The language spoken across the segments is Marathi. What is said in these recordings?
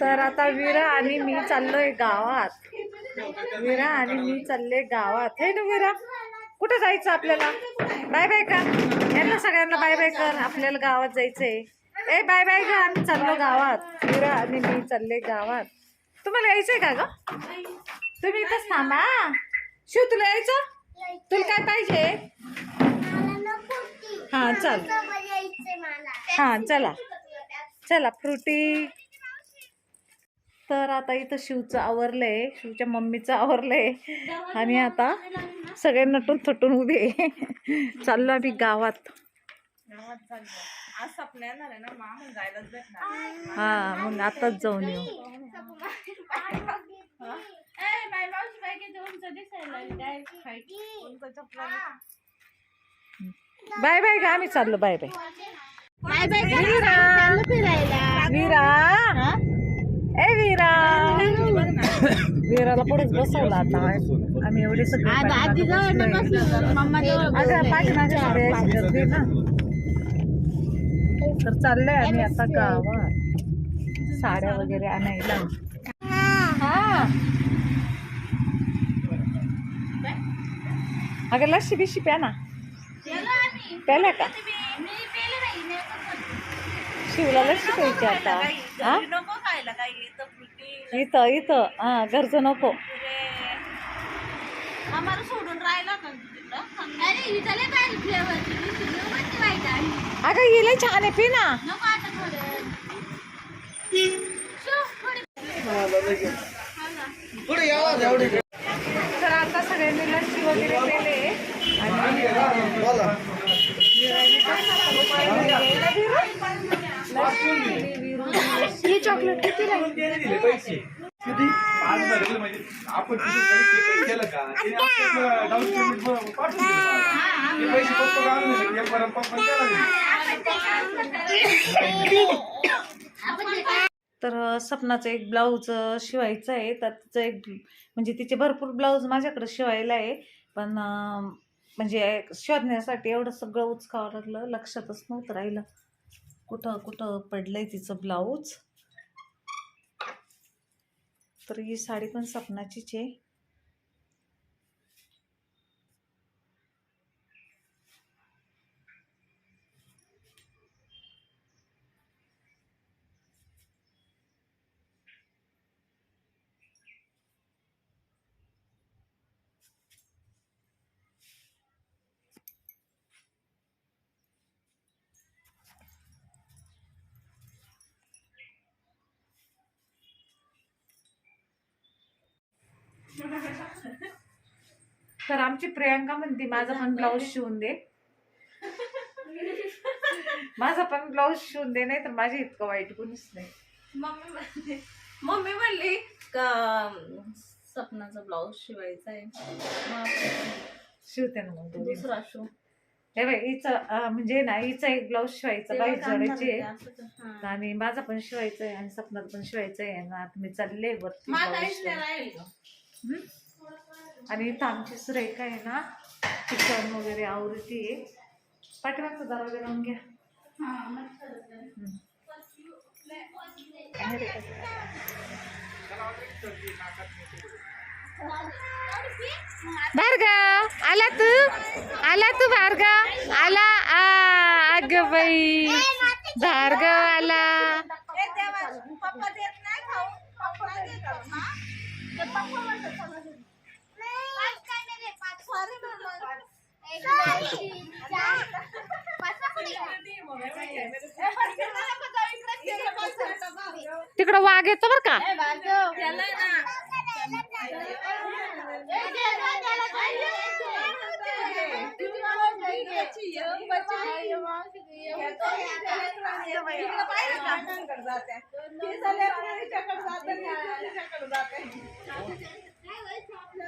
तर आता विरा आणि मी चाललोय गावात. विरा आणि मी चालले गावात. हे ना विरा कुठं जायचं आपल्याला? बाय बाय का? यांना सगळ्यांना बाय बाय कर. आपल्याला गावात जायचंय. ए बाय बाय का आम्ही चाललो गावात. विरा आणि मी चालले गावात. तुम्हाला यायचंय का ग? तुम्ही इथंच थांबा. शिव तुला यायचं? तुला काय पाहिजे? हा चल. हा चला. चला फ्रुटी. तर आता इथं शिवचं आवरलंय शिवच्या मम्मीचं आवरलंय. आणि आता सगळे नटून थटून उभे चाललो आम्ही गावात. हा मग आताच जाऊन येऊ. बाय बाय बाय बाय का आम्ही चाललो बाय बाय. वीरा. वीरा. ए वीरा. वीराला पुढेच बसवलं आता. आम्ही एवढे सगळे. अगं पाठीमागे सगळे अशी गर्दी आहे ना. तर चाललंय आम्ही आता गावात. साड्या वगैरे आणायला. हा. अगं लस्सी बिशी प्या ना. प्याला का? लस्सी प्यायची आता. हा? नको खायला काही. इथं फ्रुटी इथं इथं. हा घरचं नको. आम्हाला सोडून राहिला का अगं छान आहे पी ना. तर आता सगळ्यांनी लस्सी वगैरे पेले आणि ही चॉकलेट किती आपण केलं का डाऊन पेमेंट पाठवून ते पैसे दिले एक तर सपनाचं एक ब्लाऊज शिवायचं आहे. तर तिचं एक म्हणजे तिचे भरपूर ब्लाऊज माझ्याकडे शिवायला आहे. पण म्हणजे शोधण्यासाठी एवढं सगळं उचकावं लागलं. लक्षातच नव्हतं राहिलं. कुठं कुठं पडलं आहे तिचं ब्लाऊज तर ही साडी पण सपनाचीच आहे. तर आमची प्रियांका म्हणते माझा पण ब्लाऊज शिवून दे माझा पण ब्लाऊज शिवून दे नाही तर माझी इतकं वाईट कोणीच नाही मम्मी म्हणली मम्मी म्हणली का सपनाचा ब्लाऊज शिवायचा आहे मग शिवते ना मग दोघी. दुसरा शिव हे बाई हिचं म्हणजे ना हिचा एक ब्लाऊज शिवायचा काम जोडायची आहे. आणि माझा पण शिवायचा आहे आणि सपनात पण शिवायचं आहे आणि आता मी चालले वरती माझा ब्लाऊज काहीच नाही शिवायला. राहील हम्म? आणि इथं आमची सुरेखा आहे ना किचन वगैरे आवृत्ती आहे. पाठीमागचा दरवाजा लावून घ्या? भार्गव आला तू? आला तू भार्गव? आला? आ अग बाई. भार्गव आला. तिकडं वाघ येतो बर का?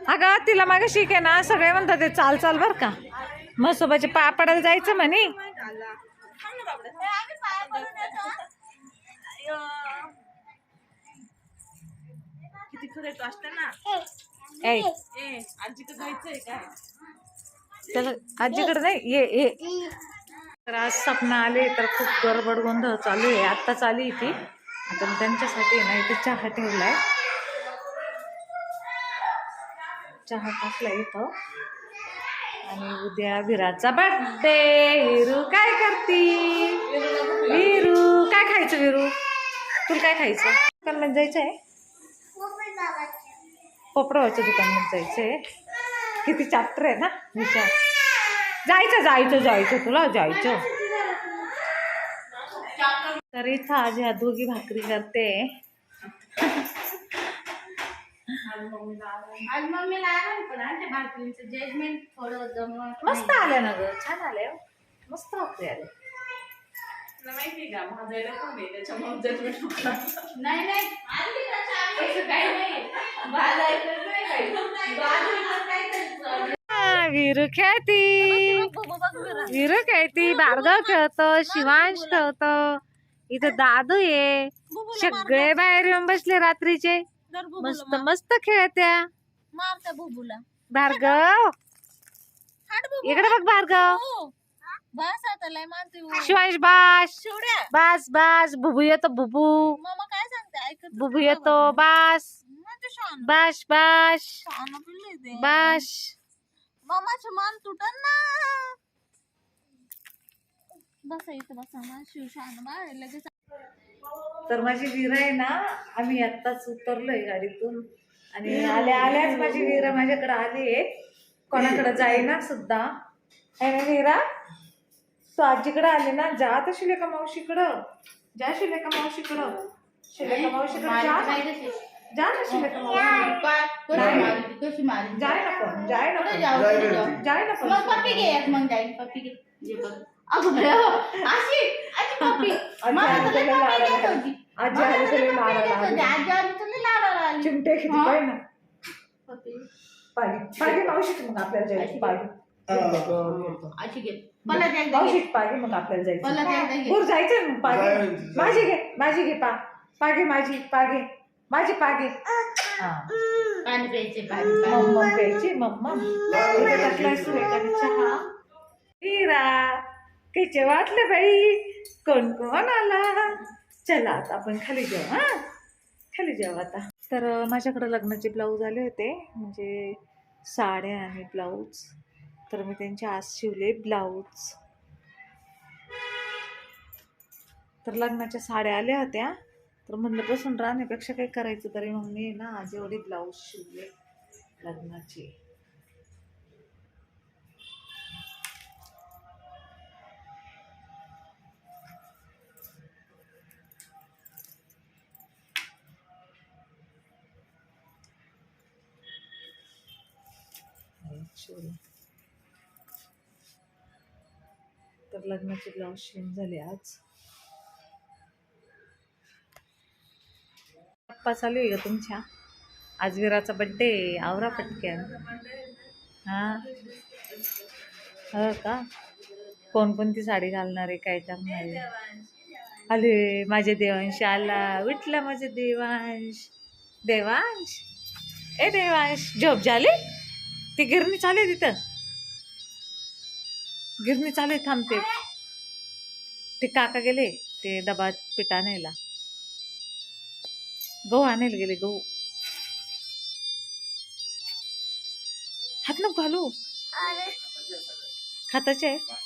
अगं तिला माग शिक आहे ना सगळे म्हणतात ते चाल चाल बर का. म्हसोबाचे पाय पडायला जायचं म्हणे. आजीकडे त्याला नाही ये ये. तर आज सपना आले तर खूप गडबड गोंधळ चालू आहे. आत्ताच आली ती आता त्यांच्यासाठी ना इथे चहा ठेवलाय. चहा टाकला इथं आणि उद्या विराचा बर्थडे विरू काय करती? विरू काय खायचं विरू? तुला काय खायचं? दुकानमध्ये जायचं आहे पोपडावाच्या दुकानात जायचंय. किती चॅप्टर आहे ना? विचार जायचं जायचं जायचं. तुला जायचं. तर इथं आज ह्या दोघी भाकरी करते. आज मम्मीला आराम पण आमच्या भाकरीचं जजमेंट थोडं मस्त आल्या ना ग छान आल्या हो. मस्त भाकरी आल्या. माहिती का भाजायला पण आहे? त्याच्यामुळे जजमेंट नाही नाही. आणली ना चहा, तसं काही नाही. भाजायचं नाही काही. भाजायचं काहीतरी. विरू खेळती विरू खेळती भार्गव खेळतो शिवांश खेळतो. इथं दादू आहे सगळे बाहेर येऊन बसले रात्रीचे. मस्त मस्त खेळत्या. बुबूला. भार्गव. हाट बुबू इकडे बघ भार्गव. हो. बस आता लय हो. शिवांश बास. शिवड्या. बास बास. बुबू येतो बुबू. मामा काय सांगते ऐकत बुबू येतो बास. म्हणजे शान बाश बाश शान पिल्ले ते बाश मामाचे मान तुटन ना. बसा इथं बसा ना लगेच तर माझी वीरा आहे ना आम्ही आत्ताच उतरलोय गाडीतून. आणि आल्या आल्याच माझी वीरा माझ्याकडे आली आहे. कोणाकडे जाईना सुद्धा. आहे ना वीरा? तू आजीकडे आली ना जा तर शिलेका मावशीकडं. जा शिलेका मावशीकडं. शिलेका मावशीकडं जा. ना. जा ना शिलेका मावशी कशी मारी जाय ना पण जाय ना जाय ना. पण मग पप्पी घे मग जाईल. पप्पी घे. जे बघ. अगं बरं. अशी अशी पप्पी मला आजी तर लय आली पप्पी तुला घेत होती. आजी मला आली तर लय तुला पप्पी लाडाला घेत होती. आली. आजी आली तुला लाडाला आली चिमटे किती हा. पाय ना. पप्पी पागी पागी मावशी मग आपल्याला जायची. पागी अशी घे. मला द्या एकदा घे. पागी मग आपल्याला मला एकदा जायचं घे. दूर जायचं मग पागी जायचं. माझी घे माझी घे पा. पागी माझी पागी माझी पागी हा. पाणी प्यायचे पाणी पाणी. मम्म प्यायची. मम्म. इथे टाकलाय सुरेखाने चहा हिरा. कैचे वाटले बाई कोण कोण आला? चला आता आपण खाली जाऊ हा? खाली जाऊ आता. तर माझ्याकडं माझ्याकडे लग्नाचे ब्लाऊज आले होते म्हणजे साड्या आणि ब्लाऊज. तर मी त्यांचे आज शिवले ब्लाऊज. तर लग्नाच्या साड्या आल्या होत्या. तर म्हणलं बसून राहण्यापेक्षा काही करायचं तरी. मग मी ना आज एवढे ब्लाऊज शिवले लग्नाचे. तर लग्नाचे ब्लाऊज शिवून झाले आज. गप्पा चालू आहे का तुमच्या. आज विराचा बड्डे आवरा पटक्यान हा? हो का? कोणकोणती साडी घालणार आहे काय करणार आहे? अरे माझे देवांश आला. उठला माझे देवांश. देवांश? ए देवांश झोप झाली? ती गिरणी चालू आहे तिथं. गिरणी चालू आहे थांबते ते. काका गेले ते डबा पिठा आणायला. गहू आणायला गेले गहू. हात नको घालू. खाताचे आहे?